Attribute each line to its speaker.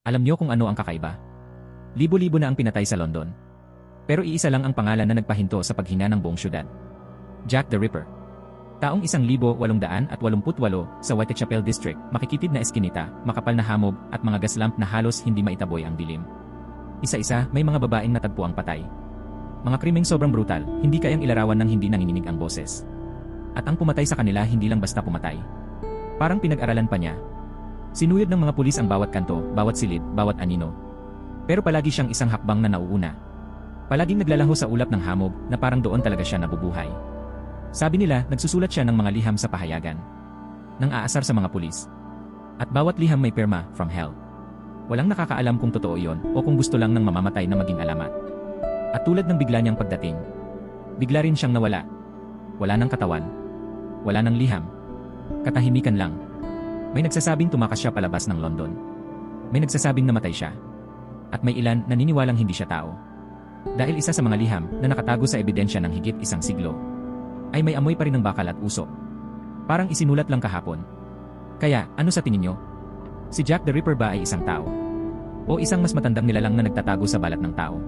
Speaker 1: Alam niyo kung ano ang kakaiba? Libo-libo na ang pinatay sa London. Pero iisa lang ang pangalan na nagpahinto sa paghinga ng buong syudad. Jack the Ripper. Taong 1888 sa Whitechapel District, makikitid na eskinita, makapal na hamog, at mga gaslamp na halos hindi maitaboy ang dilim. Isa-isa, may mga babaeng natagpo ang patay. Mga krimeng sobrang brutal, hindi kayang ilarawan ng hindi nanginginig ang boses. At ang pumatay sa kanila hindi lang basta pumatay. Parang pinag-aralan pa niya. Sinuyod ng mga pulis ang bawat kanto, bawat silid, bawat anino. Pero palagi siyang isang hakbang na nauuna. Palaging naglalaho sa ulap ng hamog na parang doon talaga siya nabubuhay. Sabi nila, nagsusulat siya ng mga liham sa pahayagan. Nang aasar sa mga pulis. At bawat liham may perma, from hell. Walang nakakaalam kung totoo yon o kung gusto lang ng mamamatay na maging alamat. At tulad ng bigla niyang pagdating, bigla rin siyang nawala. Wala ng katawan. Wala ng liham. Katahimikan lang. May nagsasabing tumakas siya palabas ng London. May nagsasabing namatay siya. At may ilan na niniwalang hindi siya tao. Dahil isa sa mga liham na nakatago sa ebidensya ng higit isang siglo, ay may amoy pa rin ng bakal at usok. Parang isinulat lang kahapon. Kaya, ano sa tingin nyo? Si Jack the Ripper ba ay isang tao? O isang mas matandang nilalang na nagtatago sa balat ng tao?